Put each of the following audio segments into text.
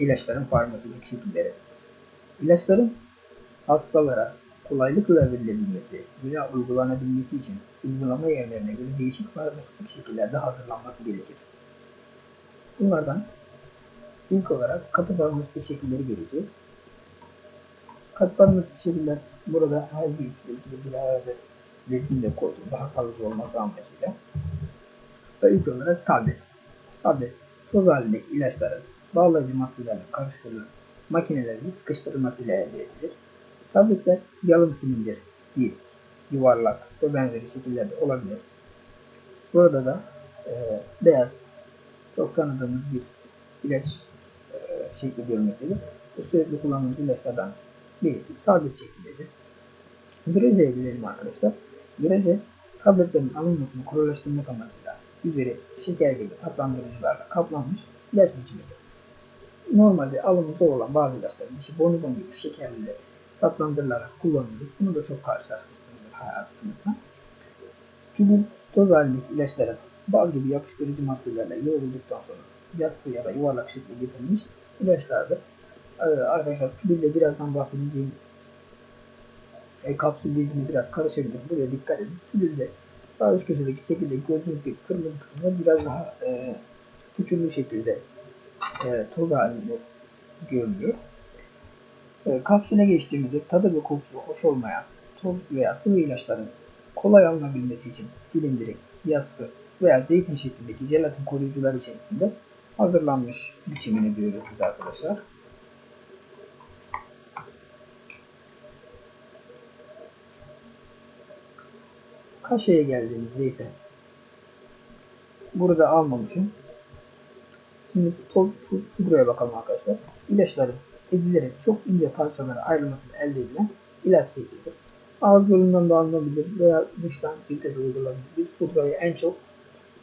İlaçların farmasötik şekilleri. İlaçların hastalara kolaylıkla verilebilmesi veya uygulanabilmesi için uygulama yerlerine göre değişik farmasötik şekillerde hazırlanması gerekir. Bunlardan ilk olarak katı farmasötik şekilleri göreceğiz. Katı farmasötik şekiller burada her birisiyle ilgili bir arada resimde koydum daha kalıcı olması amacıyla. Ve ilk olarak tablet. Tablet toz halindeki ilaçların bağlayıcı maddelerle karıştırılıp makinelerin sıkıştırılmasıyla elde edilir. Tabletler yalın silindir, disk, yuvarlak ve benzeri şekillerde olabilir. Burada da e, beyaz, çok tanıdığımız bir ilaç e, şekli görmektedir. Bu sürekli kullanılan ilaçlardan birisi tablet şeklindedir. Grejeye gidelim arkadaşlar. Greje tabletlerin alınmasını kolaylaştırmak amacıyla üzeri şeker gibi tatlandırıcılarla kaplanmış ilaç biçimidir. Normalde alımı olan bazı ilaçların dışı bonibon gibi şekerli tatlandırılarak kullanıyoruz. Bunu da çok karşılaşmışsınızdır hayatınızda. Tübül toz halindeki ilaçların bal gibi yapıştırıcı maddelerle yoğrulduktan sonra yassı ya da yuvarlak şekilde getirilmiş ilaçlardır. Ee, arkadaşlar tübülle birazdan bahsedeceğim e, kapsül bilgini biraz karışabilir. Buraya dikkat edin. Tübülde sağ üst köşedeki şekilde gördüğünüz gibi kırmızı kısımda biraz daha e, pütürlü şekilde e, toz halinde görünüyor. E, kapsüle geçtiğimizde tadı ve kokusu hoş olmayan toz veya sıvı ilaçların kolay alınabilmesi için silindirik, yassı veya zeytin şeklindeki jelatin koruyucular içerisinde hazırlanmış biçimini diyoruz biz arkadaşlar. Kaşeye geldiğimizde ise burada almamışım. Şimdi toz pudraya bakalım arkadaşlar. İlaçların ezilerek çok ince parçalara ayrılmasını elde edilen ilaç şeklidir. Ağız yolundan da alınabilir veya dıştan cilde de uygulanabilir. Biz pudrayı en çok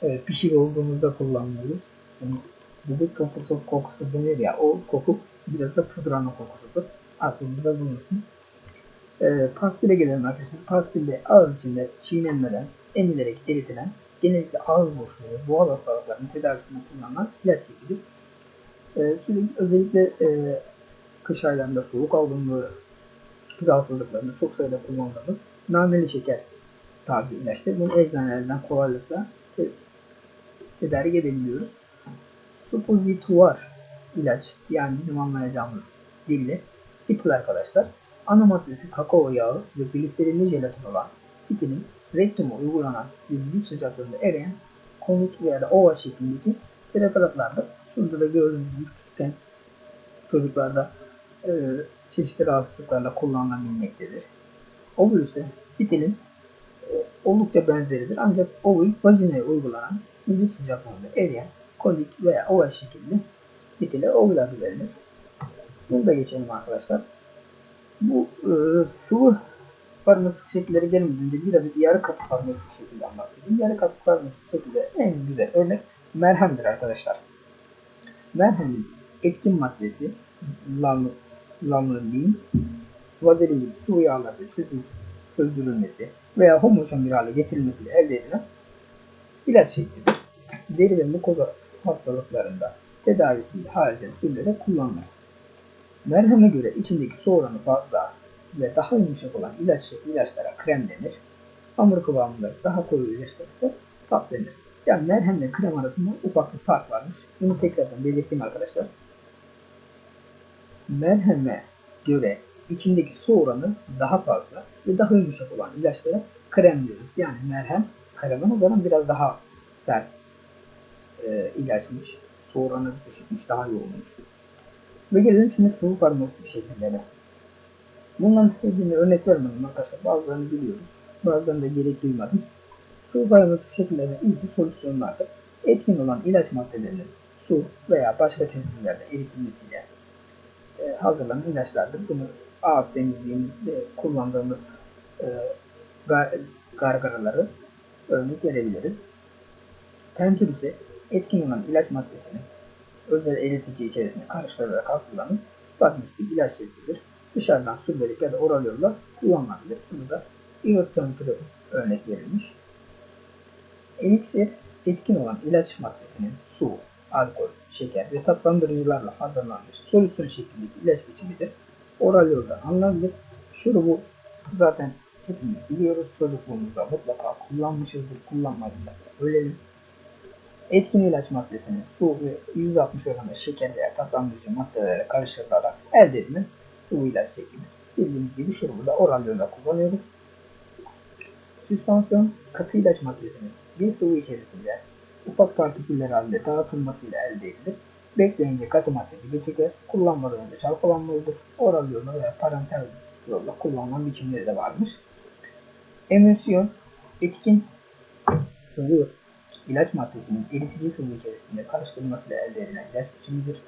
e, pişir olduğumuzda kullanıyoruz. Yani bebek kokusu, kokusu denir ya o koku biraz da pudranın kokusudur. Aklımızda bulunsun. E, pastile gelelim arkadaşlar. Pastilde ağız içinde çiğnenmeden emilerek eritilen genellikle ağız boşluğu, boğaz hastalıklarının tedavisinde kullanılan ilaç şeklidir. E, sürekli özellikle e, kış aylarında soğuk algınlığı rahatsızlıklarında çok sayıda kullandığımız naneli şeker tarzı ilaçlar. Bunu eczanelerden kolaylıkla te tedarik edebiliyoruz. Supozituar ilaç yani bizim anlayacağımız dille fitil arkadaşlar. Ana maddesi kakao yağı ve gliserinli jelatin olan fitilin rektuma uygulanan vücut sıcaklığında eriyen konut veya da ova şeklindeki preparatlardır. Şurada da gördüğünüz gibi küçükken çocuklarda e, çeşitli rahatsızlıklarla kullanılabilmektedir. Ovül ise fitilin e, oldukça benzeridir. Ancak ovül vajinaya uygulanan vücut sıcaklığında eriyen kolik veya oval şekilde fitile ovül adı verilir. Bunu da geçelim arkadaşlar. Bu e, sıvı farmasötik şekilleri gelmeden önce bir adet yarı katı farmasötik şekilden bahsedeyim. Yarı katı farmasötik şekilde en güzel örnek merhemdir arkadaşlar. Merhemin etkin maddesi lanolin, vazelin gibi sıvı yağlarda çözüm, çözdürülmesi veya homojen bir hale getirilmesiyle elde edilen ilaç şeklidir. Deri ve mukoza hastalıklarında tedavisinde harici sürülerek kullanılır. Merheme göre içindeki su oranı fazla ve daha yumuşak olan ilaç ilaçlara krem denir. Hamur kıvamında daha koyu ilaçlar ise tat denir. Yani merhemle krem arasında ufak bir fark varmış. Bunu tekrardan belirteyim arkadaşlar merheme göre içindeki su oranı daha fazla ve daha yumuşak olan ilaçlara krem diyoruz. Yani merhem kreme nazaran biraz daha sert e, ilaçmış. Su oranı düşükmüş, daha yoğunmuş. Ve gelelim şimdi sıvı farmakoloji şekillerine. Bundan hepsini örnek vermedim arkadaşlar. Bazılarını biliyoruz. Bazılarını da gerek duymadım. Sıvı farmakoloji şekillerine ilki solüsyonlardır. Etkin olan ilaç maddelerinin su veya başka çözümlerde eritilmesiyle e, hazırlanan ilaçlardır. Bunu ağız temizliğinde kullandığımız e, gargaraları örnek verebiliriz. Tentür ise etkin olan ilaç maddesini özel eritici içerisinde karıştırarak hazırlanıp bagnistik ilaç şeklidir. Dışarıdan sürülerek ya da oral yolla kullanılabilir. Bunu da iot tentürü örnek verilmiş. Elixir etkin olan ilaç maddesinin su, alkol, şeker ve tatlandırıcılarla hazırlanmış solüsyon şeklindeki ilaç biçimidir. Oral yoldan alınabilir. Şurubu zaten hepimiz biliyoruz. Çocukluğumuzda mutlaka kullanmışızdır. Kullanmadıysak ölelim. Etkin ilaç maddesinin su ve %60 oranında şeker veya tatlandırıcı maddelere karıştırılarak elde edilen sıvı ilaç şeklidir. Bildiğimiz gibi şurubu da oral yolda kullanıyoruz. Süspansiyon katı ilaç maddesinin bir sıvı içerisinde ufak partiküller halinde dağıtılmasıyla elde edilir. Bekleyince katı madde gibi çöker. Kullanmadan önce çalkalanmalıdır. Oral yolla veya parenteral yolla kullanılan biçimleri de varmış. Emülsiyon etkin sıvı ilaç maddesinin eritici sıvı içerisinde karıştırılmasıyla elde edilen ilaç biçimidir.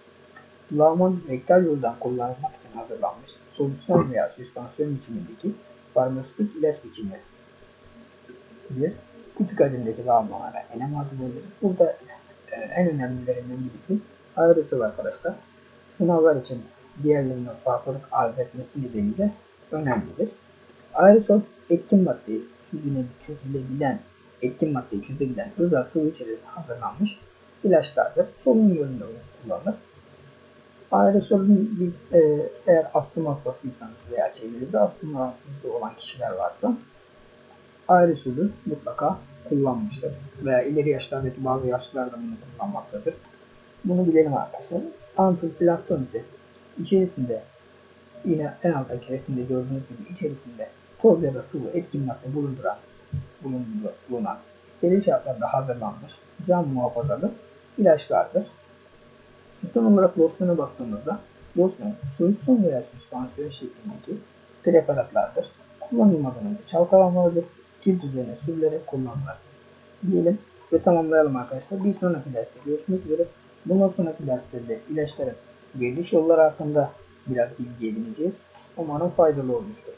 Lağman rektal yoldan kullanılmak hazırlanmış solüsyon veya süspansiyon biçimindeki farmasötik ilaç biçimi bir küçük hacimdeki lağmalara enem adı verilir. Burada e, en önemlilerinden birisi aerosol arkadaşlar. Sınavlar için diğerlerinden farklılık arz etmesi nedeniyle önemlidir. Aerosol etkin maddeyi çözüle, çözülebilen, etkin maddeyi çözebilen özel sıvı içerisinde hazırlanmış ilaçlardır. Solunum yolunda kullanılır. Aerosolün biz e, eğer astım hastasıysanız veya çevrenizde astım rahatsızlığı olan kişiler varsa aerosolü mutlaka kullanmıştır. Veya ileri yaşlardaki bazı yaşlılar da bunu kullanmaktadır. Bunu bilelim arkadaşlar. Antiplakton ise içerisinde yine en alttaki resimde gördüğünüz gibi içerisinde toz ya da sıvı etkin madde bulunduran bulunan steril şartlarda hazırlanmış cam muhafazalı ilaçlardır. Son olarak losyona baktığımızda losyon solüsyon veya süspansiyon şeklindeki preparatlardır. Kullanılmadan önce çalkalanmalıdır. Cilt üzerine sürülerek kullanılır. Diyelim ve tamamlayalım arkadaşlar. Bir sonraki derste görüşmek üzere. Bundan sonraki derslerde ilaçların veriliş yolları hakkında biraz bilgi edineceğiz. Umarım faydalı olmuştur.